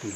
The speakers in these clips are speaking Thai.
กับ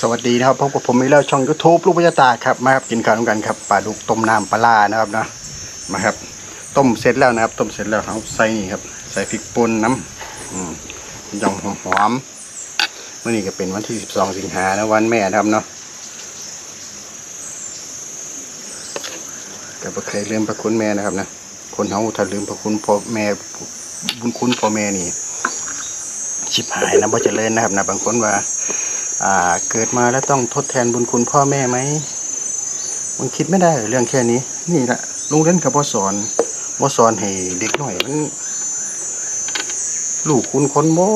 สวัสดีนะครับพบกับผมอีกแล้วช่อง YouTube ลูกพญาตาครับมาครับกินข้าวด้วยกันครับปลาดุกต้มน้ำปลาลานะครับนะมาครับ ต้มเสร็จแล้วนะครับ ต้มเสร็จแล้วเอาใส่นี่ครับ ใส่พริกป่นน้ำอืมยองหอมเมื่อนี้ก็เป็นวันที่ 12 สิงหานะวันแม่นะครับเนาะ ก็บ่เคยลืมพระคุณแม่นะครับนะคนเฮาถ้าลืมพระคุณพ่อแม่บุญคุณพ่อแม่นี่ชิบหายนะบ่เจริญนะครับนะบางคนว่า อ่า เกิดมาแล้วต้องทดแทนบุญคุณพ่อแม่ไหมมันคิดไม่ได้เรื่องแค่นี้ นี่แหละโรงเรียนกับพ่อสอนพ่อสอนให้เด็กหน่อยมันลูกคุณคนบ่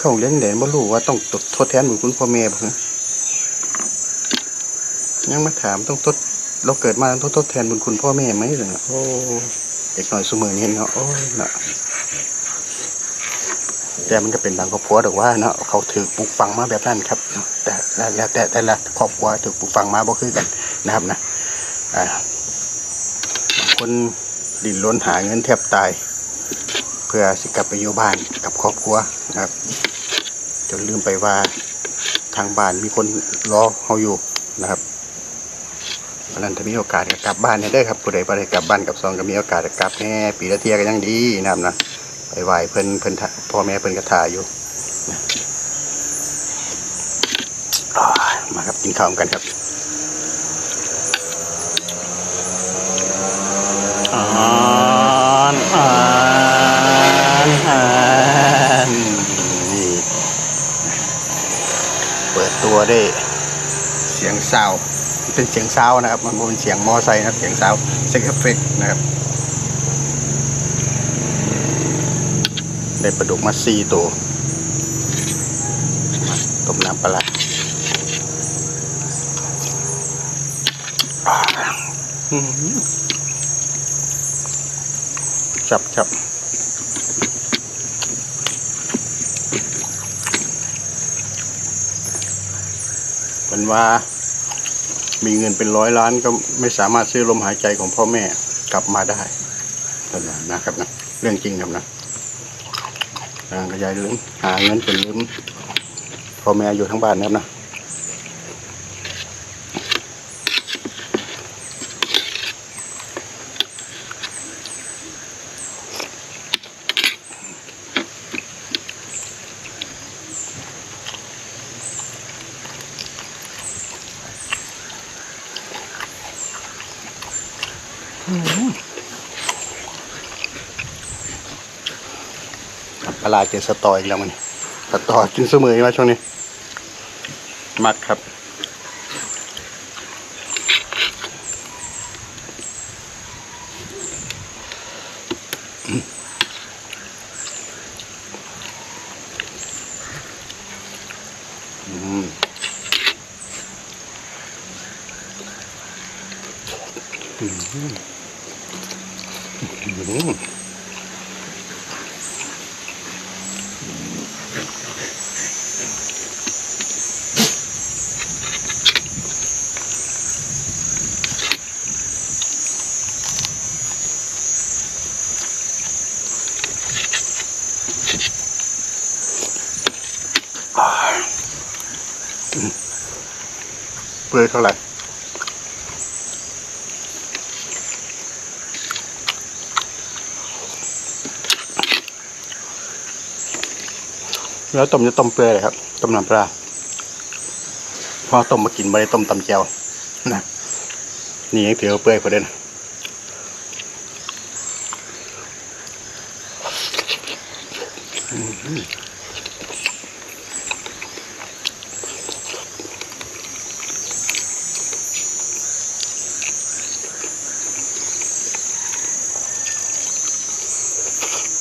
เขาเรียนเด่นบ่รู้ว่าต้องทดแทนบุญคุณพ่อแม่บ่ยังมาถามต้องทด เราเกิดมาต้องทดแทนบุญคุณพ่อแม่ไหมเหรอโอ้เด็กหน่อยสมือนี้เนาะโอ้ยน่ะแต่มันก็เป็นบางครอบครัวแต่ว่าเนาะเขาถือปลูกฝังมาแบบนั้นครับ แต่แล้วแล้วแต่แต่ละครอบครัวถือปลูกฝังมาบ่คือกันนะครับนะอ่าบางคนดิ้นรนหาเงินแทบตาย เพื่อสิกลับไปอยู่บ้านกับครอบครัวนะครับ จนลืมไปว่าทางบ้านมีคนรอเขาอยู่นะครับ เพราะฉะนั้นถ้ามีโอกาสก็กลับบ้านเนี่ยได้อครับผู้ใดบ่ได้กลับบ้านกับซองก็มีโอกาสก็กลับแน่ปีละเที่ยก็ยังดีนะครับนะไปไหวเพิ่นเพิ่นท่าพ่อแม่เพิ่นกระทาอยู่นะอ่ามาครับกินข้าวกันครับอ่านอ่านอ่านนี่เปิดตัวได้เสียงซาวด์ เป็นเสียงซาวนะครับ มันเป็นเสียงมอไซค์นะครับ เสียงซาวเสียงเอฟเฟกนะครับ ได้ปลาดุกมาสี่ตัวต้มน้ำปลาจับจับเป็นว่า มีเงินเป็นร้อยล้านก็ไม่สามารถซื้อลมหายใจของพ่อแม่กลับมาได้นั่นนะนะครับนะเรื่องจริงครับนะอ่าก็ยายลืมหาเงินเป็นลืมพ่อแม่อยู่ทั้งบ้านนะครับนะ ปลาเจอสตออีกแล้วมันสตอกินเสมอมาช่วงนี้ มักครับอืมอืมอืม ลือยเท่าไหร่แล้วต้มจะต้มเปลือยเลยครับต้มน้ำปลาพอต้มมากินไม่ได้ต้มตำแจ่วนะนี่ยังถือเปลือยพอเด่นะ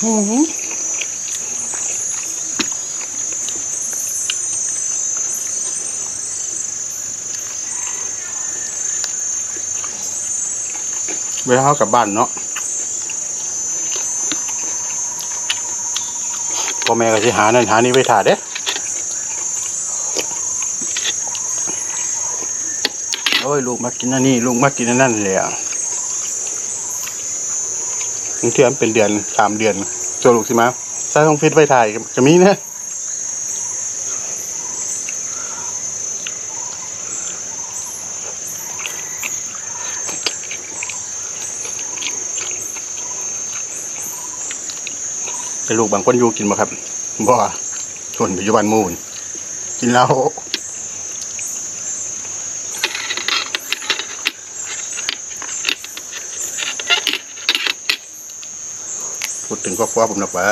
หือเวลาเขากลับบ้านเนาะพ่อแม่ก็จะหานั่นหานี่ไปถ่าเด้โอ้ย ลูกมากินอันนี้ลูกมากินอันนั่นเลยอะ บางเทื่อมันเป็นเดือนสามเดือนตัวลูกสิมาถ้าต้องฟิตไว้ถ่ายก็มีนะแต่ลูกบางคนอยู่กินบ่ครับบ่ชวนปอยู่บ้านมูนกินแล้ว พูดถึงครอบครัวผมหนักว่า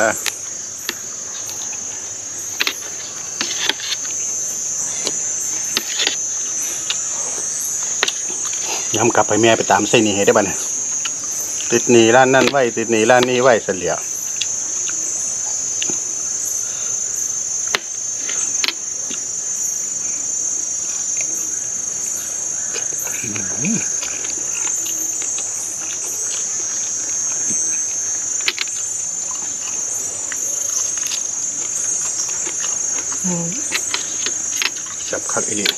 ย้ำกลับไปแม่ไปตามเส้นนี้ให้ได้บ้านติดหนีร้านนั่นไว้ ติดหนีร้านนี้ไว้เสยเหลีย จับคักอีนี่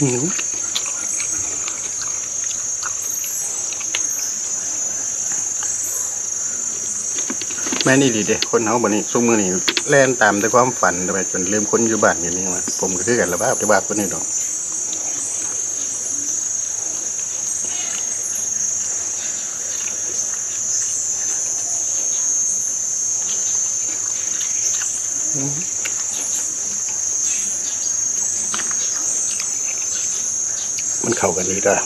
อืมแม่นี่ดีเด้คนเฮาบัดนี้ซุมือนี่แล่นตามแต่ความฝันไปจนลืมคนอยู่บ้านอย่างนี้มาผมก็คือกันละบ้าแต่ว่าคนนี้ดอก มันเข้ากันดีด้วย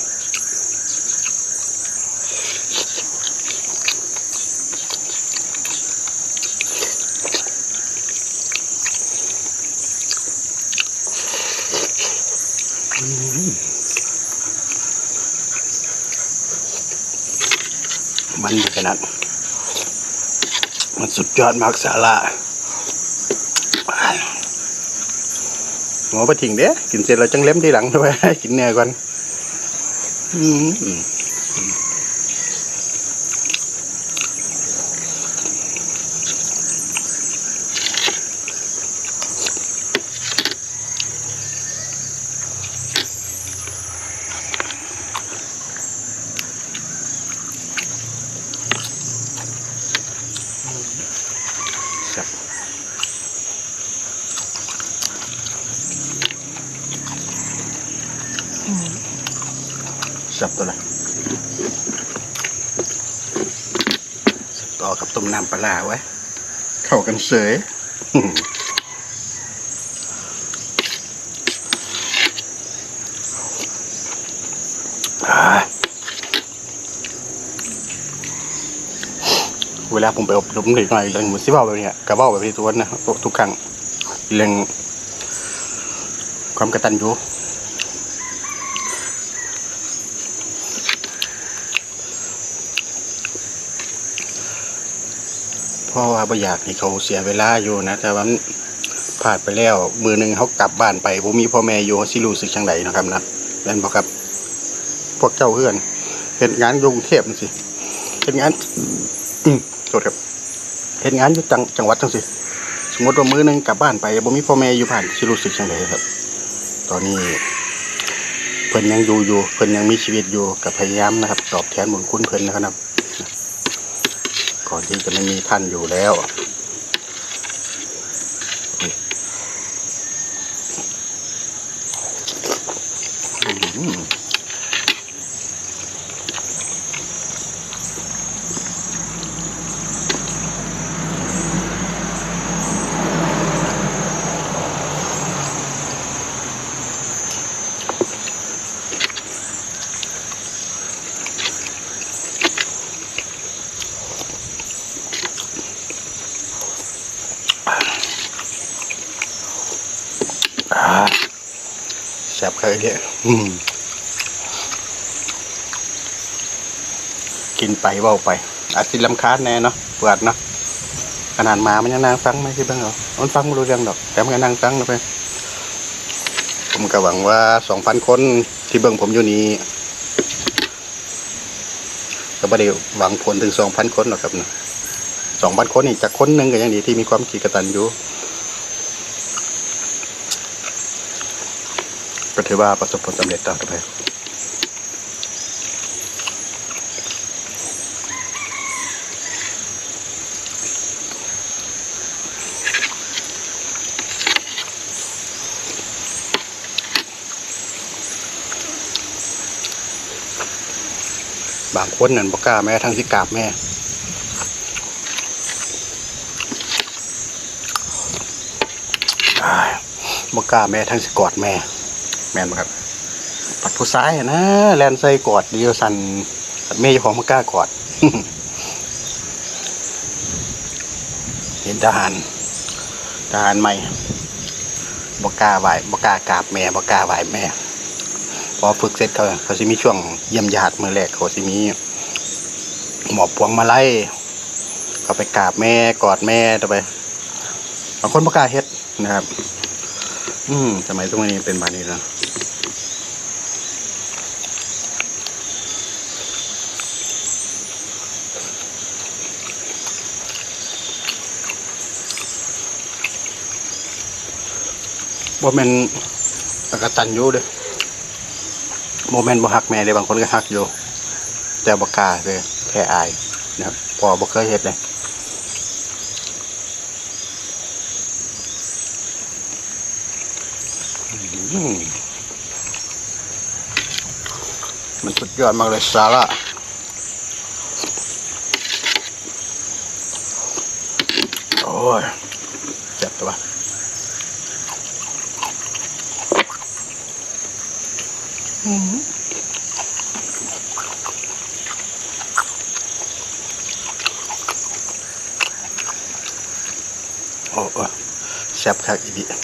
มันขนาดมันสุดยอดมากสาระ หมอไปทิ้งเด้กินเสร็จเราจังเล็มที่หลังด้วยกินเนื้อก่อน อืมครับสับตัวละสับ ต่อกับต้มน้ำปลาร้าไว้ เข้ากันเสยอืมอ่าเวลาผมไปอบรมเด็กหน่อยเรื่องมือซิเบ้าแบบเนี้ยกระเบ้าแบบนี้ทุกวันนะทุกครั้งเรื่องความกตัญญู เพราะว่าบ่อยากให้เขาเสียเวลาอยู่นะแต่ว่ามันผ่านไปแล้วมือหนึ่งเขากลับบ้านไปผมมีพ่อแม่อยู่สิรู้สึกจังไดนะครับนะแม่นบ่ครับ พวกเจ้าเพื่อนเห็นงานยกรุงเทพจังสิเห็นงานอืมโทษครับเห็นงานอยู่จังจังหวัดจังสิสมมติว่ามือหนึ่งกลับบ้านไปบ่มีพ่อแม่อยู่ผ่านสิรู้สึกจังไดครับ ตอนนี้ เพิ่นยังอยู่อยู่เพิ่นยังมีชีวิตอยู่กับพยายามนะครับ ตอบแทนบุญคุณเพิ่นนะครับ ก่อนที่จะไม่มีท่านอยู่แล้ว อืม แซ่บเคยเนี่ยอืมกินไปเว่าไป อาจจะลำคาแน่เนาะเปิดเนาะขนาดหมามันยังนั่งฟังไม่ใช่บ้างเหรอมันฟังไม่รู้เรื่องดอก แต่มันก็นั่งฟังนะไปผมก็หวังว่าสองพันคนที่เบิ่งผมอยู่นี้ก็ไม่ได้หวังผลถึงสองพันคนหรอกครับนะสองพันคนนี่จากคนหนึ่งก็ยังดีที่มีความคิดกระตัญญูไก็ถือว่าประสบผลสำเร็จต่อไปบางคนนั่นบอกกล้าแม้ทั้งที่กราบแม่อ้ายบกล้าแม่ทั้งสกอดแม่ แม่นบ่ครับปัดผู้ซ้ายนะแลนใส่กอดเดียวสันปัดแม่เจ้าของบกล้ากอด เห็นทหารทหารใหม่บกล้าไหวบกล้ากราบแม่บกล้าไหวแม่ พอฝึกเสร็จเขาเขาสิมีช่วงเยี่ยมญาติมือแรกเขาสิมีหมอบพวงมาไล่เขาไปกราบแม่กอดแม่ต่อไปบางคนประกาเฮ็ดนะครับ อืมสมัยตรงนี้เป็นแบบนี้แล้วบ่แม่นกระตันอยู่เด้อโมเมนบ่ฮักแม่เด้บางคนก็ฮักอยู่ แต่บ่กล้าเลยแค่อายนะครับพอบ่เคยเฮ็ดเลย มันสุดยอดมากเลยสาระโอ้ยเจ็บตัวอืมโอ้โอ้แซ่บคักอีดี